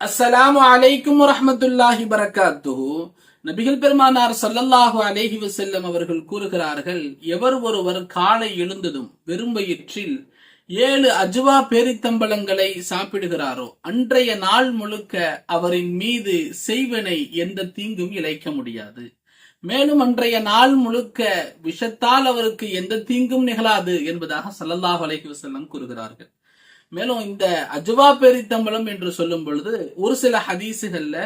அஸ்ஸலாமு அலைக்கும் ரஹமத்துல்லாஹி பரகாத்துஹு நபிகள் பெருமானார் சல்லல்லாஹு அலைஹி வசல்லம் அவர்கள் கூறுகிறார்கள் எவர் ஒருவர் காலை எழுந்ததும் வெறும் வயிற்றில் ஏழு அஜுவா பேரித்தம்பளங்களை சாப்பிடுகிறாரோ அன்றைய நாள் முழுக்க அவரின் மீது செய்வனை எந்த தீங்கும் இழைக்க முடியாது. மேலும் அன்றைய நாள் முழுக்க விஷத்தால் அவருக்கு எந்த தீங்கும் நிகழாது என்பதாக சல்லல்லாஹு அலைஹி வசல்லம் கூறுகிறார்கள். மேலும் இந்த அஜுவா பெரித்தம்பலம் என்று சொல்லும் பொழுது ஒரு சில ஹதீசுகள்ல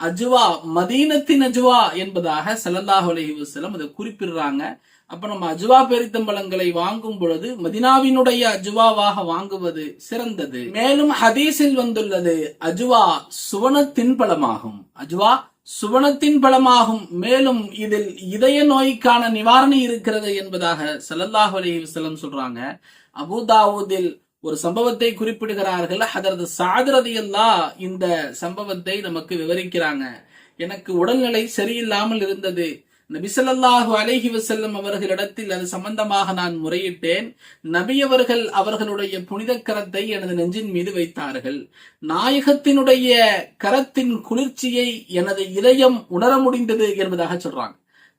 அஜுவா மதீனத்தின் அஜுவா என்பதாக ஸல்லல்லாஹு அலைஹி வஸல்லம் அதை குறிப்பிடுறாங்க. அப்ப நம்ம அஜுவா பெரித்தம்பலங்களை வாங்கும் பொழுது மதினாவினுடைய அஜுவாவாக வாங்குவது சிறந்தது. மேலும் ஹதீஸில் வந்துள்ளது அஜுவா சுவனத்தின் பலமாகும். அஜுவா சுவனத்தின் பலமாகும். மேலும் இதில் இதய நோய்க்கான நிவாரணி இருக்கிறது என்பதாக ஸல்லல்லாஹு அலஹி வசலம் சொல்றாங்க. அபுதாவுதில் ஒரு சம்பவத்தை குறிப்பிடுகிறார்கள். அதரது சாதரதி இந்த சம்பவத்தை நமக்கு விவரிக்கிறாங்க. எனக்கு உடல்நிலை சரியில்லாமல் இருந்தது. நபிசல்லாஹு அலைஹி வசல்லம் அவர்களிடத்தில் அது சம்பந்தமாக நான் முறையிட்டேன். நபியவர்கள் அவர்களுடைய புனித கரத்தை எனது நெஞ்சின் மீது வைத்தார்கள். நாயகத்தினுடைய கரத்தின் குளிர்ச்சியை எனது இதயம் உணர முடிந்தது என்பதாக சொல்றாங்க.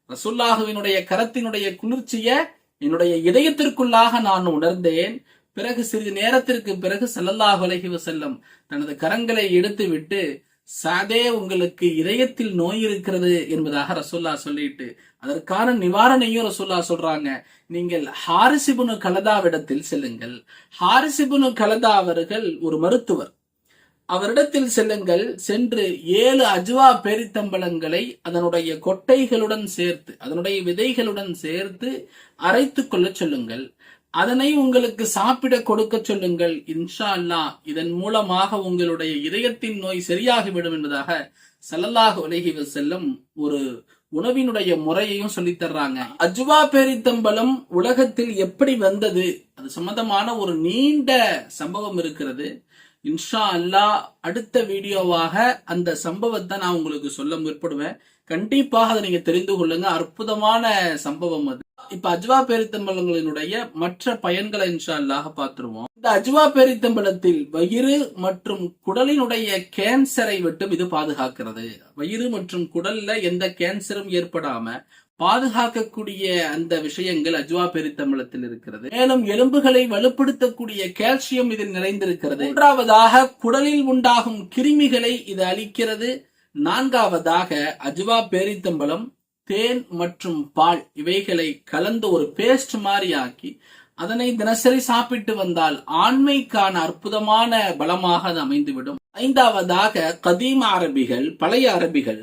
ரசுல்லாஹுவினுடைய கரத்தினுடைய குளிர்ச்சியை என்னுடைய இதயத்திற்குள்ளாக நான் உணர்ந்தேன். பிறகு சிறிது நேரத்திற்கு பிறகு செல்லல்லாஹ் அலைஹி செல்லும் தனது கரங்களை எடுத்துவிட்டு சாதே உங்களுக்கு இதயத்தில் நோய் இருக்கிறது என்பதாக ரசோல்லா சொல்லிட்டு அதற்கான நிவாரணையும் ரசோல்லா சொல்றாங்க. நீங்கள் ஹாரிசிபுனு கலதாவிடத்தில் செல்லுங்கள். ஹாரிசிபுனு கலதா அவர்கள் ஒரு மருத்துவர். அவரிடத்தில் செல்லுங்கள். சென்று ஏழு அஜ்வா பேரித்தம்பளங்களை அதனுடைய கொட்டைகளுடன் சேர்த்து அதனுடைய விதைகளுடன் சேர்த்து அரைத்து கொள்ள சொல்லுங்கள். அதனை உங்களுக்கு சாப்பிட கொடுக்க சொல்லுங்கள். இன்ஷா அல்லாஹ் இதன் மூலமாக உங்களுடைய இதயத்தின் நோய் சரியாகிவிடும் என்பதாக ஸல்லல்லாஹு அலைஹி செல்லும் ஒரு உணவினுடைய முறையையும் சொல்லித் தர்றாங்க. அஜுவா பேரித்தம்பலம் உலகத்தில் எப்படி வந்தது? அது சம்பந்தமான ஒரு நீண்ட சம்பவம் இருக்கிறது. இன்ஷா அல்லாஹ் அடுத்த வீடியோவாக அந்த சம்பவத்தை நான் உங்களுக்கு சொல்ல முற்படுவேன். கண்டிப்பாக அதை நீங்க தெரிந்து கொள்ளுங்க. அற்புதமான சம்பவம் அது. இப்ப அஜ்வா பேரித்தம்பலங்களினுடைய மற்ற பயன்களை இன்ஷா அல்லாஹ் பார்த்துருவோம். இந்த அஜ்வா பேரித்தம்பலத்தில் வயிறு மற்றும் குடலினுடைய கேன்சரை விட்டும் இது பாதுகாக்கிறது. வயிறு மற்றும் குடல்ல எந்த கேன்சரும் ஏற்படாம பாதுகாக்கக்கூடிய அந்த விஷயங்கள் அஜ்வா பெரித்தம்பலத்தில் இருக்கிறது. மேலும் எலும்புகளை வலுப்படுத்தக்கூடிய கால்சியம் இதில் நிறைந்திருக்கிறது. மூன்றாவதாக குடலில் உண்டாகும் கிருமிகளை இது அளிக்கிறது நான்காவதாக அஜ்வா பேரித்தம்பலம் தேன் மற்றும் பால் இவைகளை கலந்து ஒரு பேஸ்ட் மாதிரி ஆக்கி அதனை தினசரி சாப்பிட்டு வந்தால் ஆண்மைக்கான அற்புதமான பலமாக அது அமைந்துவிடும். ஐந்தாவதாக கதீம் அரபிகள் பழைய அரபிகள்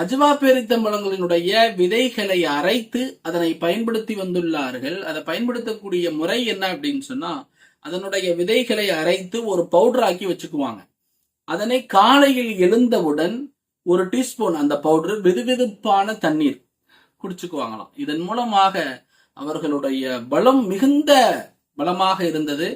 அஜ்வா பேரித்தம்பழங்களினுடைய விதைகளை அரைத்து அதனை பயன்படுத்தி வந்துள்ளார்கள். அதை பயன்படுத்தக்கூடிய முறை என்ன அப்படின்னு சொன்னா அதனுடைய விதைகளை அரைத்து ஒரு பவுடர் ஆக்கி வச்சுக்குவாங்க. அதனை காலையில் எழுந்தவுடன் ஒரு டீஸ்பூன் அந்த பவுடர் வெதுவெதுப்பான தண்ணீர் குடிச்சுக்குவாங்களாம். இதன் மூலமாக அவர்களுடைய பலம் மிகுந்த பலமாக இருந்தது.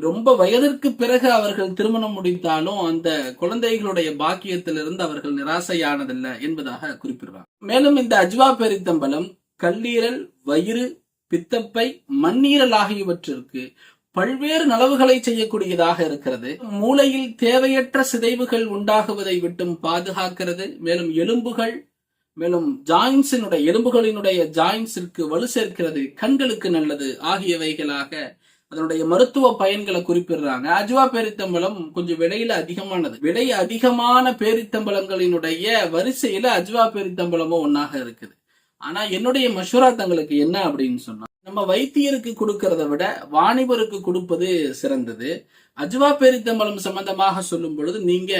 ரொம்ப வயதிற்கு பிறகு அவர்கள் திருமணம் முடித்தாலும் அந்த குழந்தைகளுடைய பாக்கியத்திலிருந்து அவர்கள் நிராசையானதில்லை என்பதாக குறிப்பிடுவார். மேலும் இந்த அஜ்வா பெரித்தம்பலம் கல்லீரல் வயிறு பித்தப்பை மண்ணீரல் ஆகியவற்றிற்கு பல்வேறு நலவுகளை செய்யக்கூடியதாக இருக்கிறது. மூளையில் தேவையற்ற சிதைவுகள் உண்டாகுவதை விட்டும் பாதுகாக்கிறது. மேலும் எலும்புகள் மேலும் ஜாயின்ஸினுடைய எலும்புகளினுடைய ஜாயின்ஸிற்கு வலு சேர்க்கிறது. கண்களுக்கு நல்லது ஆகியவைகளாக அதனுடைய மருத்துவ பயன்களை குறிப்பிடுறாங்க. அஜுவா பேரித்தம்பலம் கொஞ்சம் விலையில அதிகமானது. விலை அதிகமான பேரித்தம்பலங்களினுடைய வரிசையில அஜுவா பேரித்தம்பலமும் ஒன்னாக இருக்குது. ஆனா என்னுடைய மஷூரா தங்களுக்கு என்ன அப்படின்னு சொன்னா நம்ம வைத்தியருக்கு கொடுக்கறத விட வாணிபருக்கு கொடுப்பது சிறந்தது. அஜுவா பேரித்தம்பலம் சம்பந்தமாக சொல்லும் பொழுது நீங்க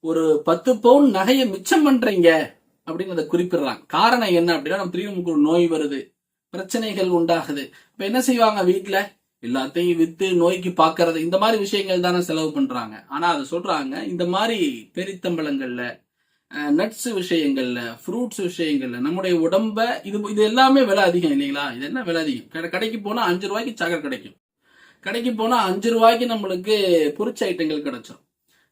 ஒரு பத்து பவுன் நகையை மிச்சம் பண்றீங்க அப்படின்னு அதை குறிப்பிடுறாங்க. காரணம் என்ன அப்படின்னா நம்ம திடீர்னு நோய் வருது. பிரச்சனைகள் உண்டாகுது. இப்ப என்ன செய்வாங்க வீட்டுல எல்லாத்தையும் வித்து நோய்க்கு பாக்குறது இந்த மாதிரி விஷயங்கள் தானே செலவு பண்றாங்க. ஆனா அதை சொல்றாங்க இந்த மாதிரி பெரித்தம்பளங்கள்ல நட்ஸ் விஷயங்கள்ல ஃப்ரூட்ஸ் விஷயங்கள்ல நம்முடைய உடம்ப இது இது எல்லாமே விலை அதிகம் இல்லைங்களா? இது என்ன விலை அதிகம்? கடைக்கு போனா அஞ்சு ரூபாய்க்கு சக்கரை கிடைக்கும். கடைக்கு போனா அஞ்சு ரூபாய்க்கு நம்மளுக்கு பொரிச்ச ஐட்டங்கள் கிடைச்சிடும்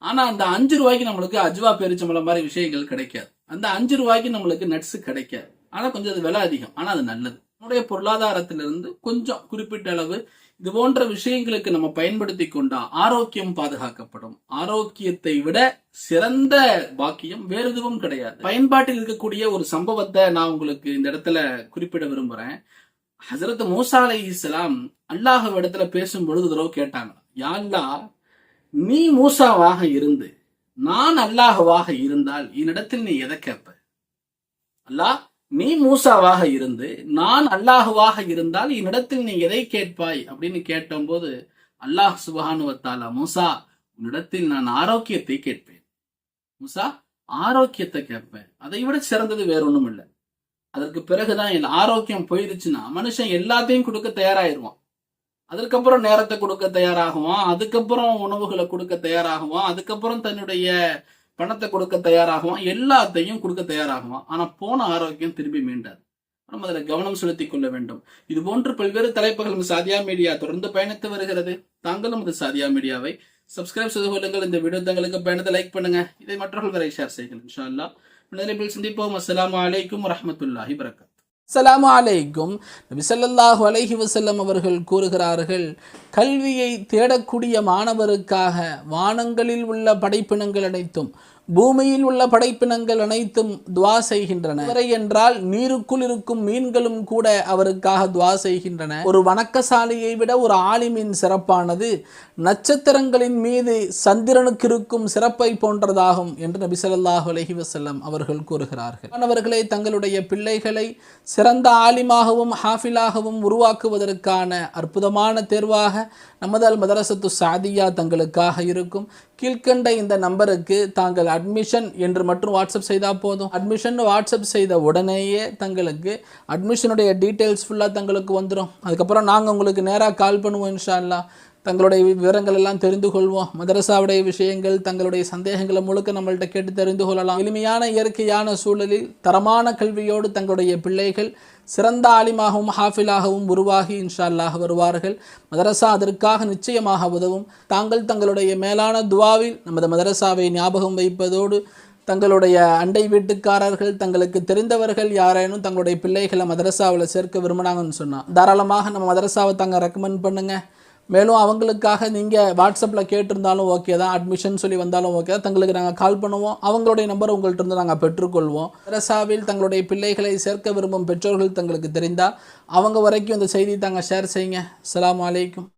ஆனா அந்த அஞ்சு ரூபாய்க்கு நம்மளுக்கு அஜ்வா பெருச்சம்பளம் மாதிரி விஷயங்கள் கிடைக்காது. அந்த அஞ்சு ரூபாய்க்கு நம்மளுக்கு நட்ஸ் கிடைக்காது. ஆனா கொஞ்சம் அது விலை அதிகம். ஆனா அது நல்லது. நம்முடைய பொருளாதாரத்திலிருந்து கொஞ்சம் குறிப்பிட்ட அளவு இது போன்ற விஷயங்களுக்கு நம்ம பயன்படுத்தி கொண்டா ஆரோக்கியம் பாதுகாக்கப்படும். ஆரோக்கியத்தை விட சிறந்த பாக்கியம் வேறு எதுவும் கிடையாது. பயன்பாட்டில் இருக்கக்கூடிய ஒரு சம்பவத்தை நான் உங்களுக்கு இந்த இடத்துல குறிப்பிட விரும்புறேன். ஹசரத் மூசா அலை இஸ்லாம் அல்லாஹ் இடத்துல பேசும் பொழுது தடவை கேட்டாங்க யாழ்லா நீ மூசாவாக இருந்து நான் அல்லாஹவாக இருந்தால் என்னிடத்தில் நீ எதை கேட்ப? அல்லாஹ் நீ மூசாவாக இருந்து நான் அல்லாஹுவாக இருந்தால் என்னிடத்தில் நீ எதை கேட்பாய்? அப்படின்னு கேட்டபோது அல்லாஹ் சுபஹானுவத்தாலா மூசா உன்னிடத்தில் நான் ஆரோக்கியத்தை கேட்பேன். மூசா ஆரோக்கியத்தை கேட்பேன். அதை விட சிறந்தது வேற ஒன்றும் இல்லை அதற்கு பிறகுதான் என் ஆரோக்கியம் போயிருச்சுன்னா மனுஷன் எல்லாத்தையும் கொடுக்க தயாராயிருவான். அதுக்கப்புறம் நேரத்தை கொடுக்க தயாராகுவான். அதுக்கப்புறம் உணவுகளை கொடுக்க தயாராகுவான். அதுக்கப்புறம் தன்னுடைய பணத்தை கொடுக்க தயாராகுவான் எல்லாத்தையும் கொடுக்க தயாராகுவான். ஆனால் போன ஆரோக்கியம் திரும்பி மீண்டாது. நம்ம அதில் கவனம் செலுத்திக் கொள்ள வேண்டும். இது போன்று பல்வேறு தலைப்புகளும் சாதியா மீடியா தொடர்ந்து பயணித்து வருகிறது. தாங்களும் அது சாதியா மீடியாவை சப்ஸ்கிரைப் செய்து கொள்ளுங்கள். இந்த வீடியோ தங்களுக்கு பயணத்தை லைக் பண்ணுங்க. இதை மற்றவர்கள் வரை ஷேர் செய்யுங்கள் இன்ஷா அல்லா நிலைப்பில் சந்திப்போம். அஸ்லாம் அலைக்கும் வரமத்துல்லாஹி வரகாத் அஸ்லாம் அலைக்கும். நபி ஸல்லல்லாஹு அலைஹி வஸல்லம் அவர்கள் கூறுகிறார்கள் கல்வியை தேடக்கூடிய மாணவருக்காக வானங்களில் உள்ள படைப்பினங்கள் அனைத்தும் பூமியில் உள்ள படைப்பினங்கள் அனைத்தும் துவா செய்கின்றன. வரை என்றால் நீருக்குள் இருக்கும் மீன்களும் கூட அவருக்காக துவா செய்கின்றன. ஒரு வணக்கசாலியை விட ஒரு ஆலிமின் சிறப்பானது நட்சத்திரங்களின் மீது சந்திரனுக்கு இருக்கும் சிறப்பை போன்றதாகும் என்று நபி ஸல்லல்லாஹு அலைஹி அவர்கள் கூறுகிறார்கள். மாணவர்களே தங்களுடைய பிள்ளைகளை சிறந்த ஆலிமாகவும் ஹாஃபிலாகவும் உருவாக்குவதற்கான அற்புதமான தேர்வாக நமது அல் மதரசத்து சாதியா தங்களுக்காக இருக்கும். கீழ்கண்ட இந்த நம்பருக்கு தாங்கள் அட்மிஷன் என்று மட்டும் வாட்ஸ்அப் செய்தால் போதும். அட்மிஷன் வாட்ஸ்அப் செய்த உடனேயே தங்களுக்கு அட்மிஷனுடைய டீட்டெயில்ஸ் ஃபுல்லாக தங்களுக்கு வந்துடும் அதுக்கப்புறம் நாங்கள் உங்களுக்கு நேராக கால் பண்ணுவோம் இன்ஷா தங்களுடைய விவரங்கள் எல்லாம் தெரிந்து கொள்வோம். மதரசாவுடைய விஷயங்கள் தங்களுடைய சந்தேகங்களை முழுக்க நம்மள்ட்ட கேட்டு தெரிந்து கொள்ளலாம். எளிமையான இயற்கையான சூழலில் தரமான கல்வியோடு தங்களுடைய பிள்ளைகள் சிறந்த ஆலிமாகவும் ஹாஃபிலாகவும் உருவாகி இன்ஷா வருவார்கள். மதரசா அதற்காக நிச்சயமாக உதவும். தாங்கள் தங்களுடைய மேலான துவாவில் நமது மதரசாவை ஞாபகம் வைப்பதோடு தங்களுடைய அண்டை வீட்டுக்காரர்கள் தங்களுக்கு தெரிந்தவர்கள் யாரேனும் தங்களுடைய பிள்ளைகளை மதரசாவில் சேர்க்க விரும்பினாங்கன்னு சொன்னால் தாராளமாக நம்ம மதரசாவை தாங்க ரெக்கமெண்ட் பண்ணுங்கள் மேலும் அவங்களுக்காக நீங்கள் வாட்ஸ்அப்பில் கேட்டிருந்தாலும் ஓகே தான். அட்மிஷன் சொல்லி வந்தாலும் ஓகே தான். தங்களுக்கு நாங்கள் கால் பண்ணுவோம். அவங்களுடைய நம்பர் உங்கள்கிட்ட இருந்து நாங்கள் பெற்றுக்கொள்வோம். தெரசாவில் தங்களுடைய பிள்ளைகளை சேர்க்க விரும்பும் பெற்றோர்கள் தங்களுக்கு தெரிந்தால் அவங்க வரைக்கும் இந்த செய்தி தாங்க ஷேர் செய்யுங்க. அலாம் அலைக்கும்